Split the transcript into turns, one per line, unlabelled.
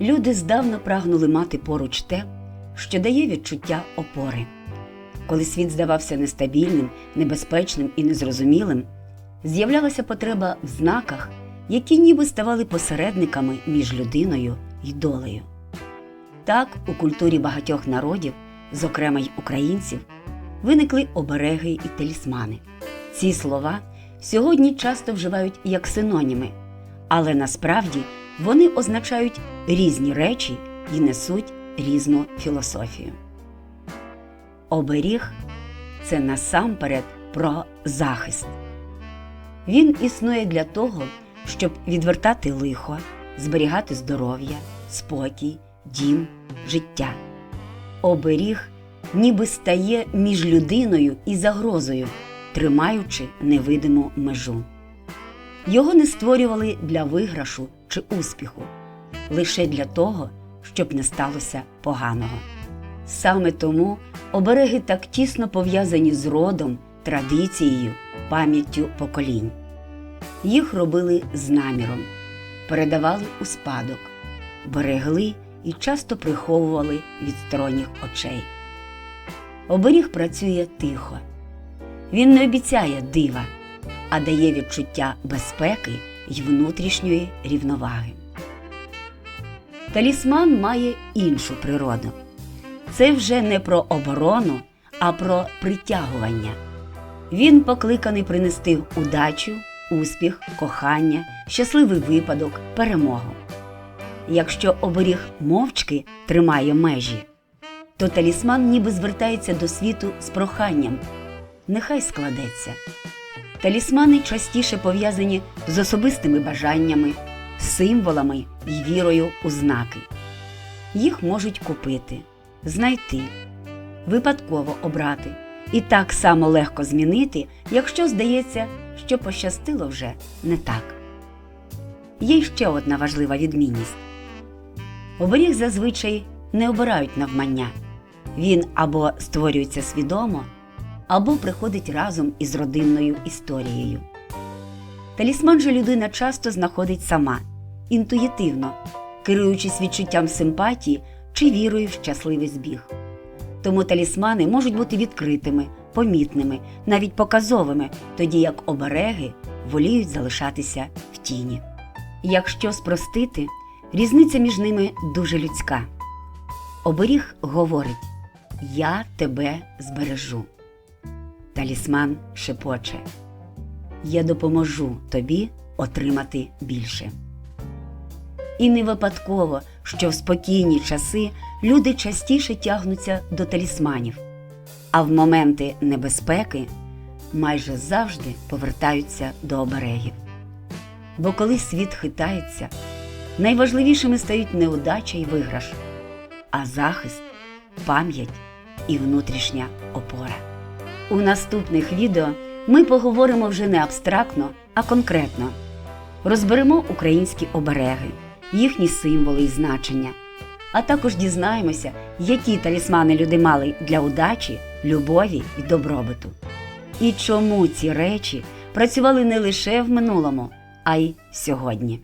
Люди здавна прагнули мати поруч те, що дає відчуття опори. Коли світ здавався нестабільним, небезпечним і незрозумілим, з'являлася потреба в знаках, які ніби ставали посередниками між людиною і долею. Так, у культурі багатьох народів, зокрема й українців, виникли обереги і талісмани. Ці слова сьогодні часто вживають як синоніми, але насправді вони означають різні речі і несуть різну філософію. Оберіг це насамперед про захист. Він існує для того, щоб відвертати лихо, зберігати здоров'я, спокій, дім, життя. Оберіг ніби стає між людиною і загрозою, тримаючи невидиму межу. Його не створювали для виграшу чи успіху, лише для того, щоб не сталося поганого. Саме тому обереги так тісно пов'язані з родом, традицією, пам'яттю поколінь. Їх робили з наміром, передавали у спадок, берегли і часто приховували від сторонніх очей. Оберіг працює тихо. Він не обіцяє дива, а дає відчуття безпеки й внутрішньої рівноваги. Талісман має іншу природу. Це вже не про оборону, а про притягування. Він покликаний принести удачу, успіх, кохання, щасливий випадок, перемогу. Якщо оберіг мовчки тримає межі, то талісман ніби звертається до світу з проханням. Нехай складеться. Талісмани частіше пов'язані з особистими бажаннями, символами і вірою у знаки. Їх можуть купити, знайти, випадково обрати і так само легко змінити, якщо здається, що пощастило вже не так. Є ще одна важлива відмінність. Оберіг зазвичай не обирають навмання. Він або створюється свідомо, або приходить разом із родинною історією. Талісман же людина часто знаходить сама, інтуїтивно, керуючись відчуттям симпатії чи вірою в щасливий збіг. Тому талісмани можуть бути відкритими, помітними, навіть показовими, тоді як обереги воліють залишатися в тіні. Якщо спростити, різниця між ними дуже людська. Оберіг говорить Я тебе збережу. Талісман шепоче Я допоможу тобі отримати більше. І не випадково, що в спокійні часи люди частіше тягнуться до талісманів, а в моменти небезпеки майже завжди повертаються до оберегів. Бо коли світ хитається, найважливішими стають неудача й виграш, а захист, пам'ять і внутрішня опора. У наступних відео ми поговоримо вже не абстрактно, а конкретно. Розберемо українські обереги, їхні символи і значення, а також дізнаємося, які талісмани люди мали для удачі, любові і добробуту. І чому ці речі працювали не лише в минулому, а й сьогодні.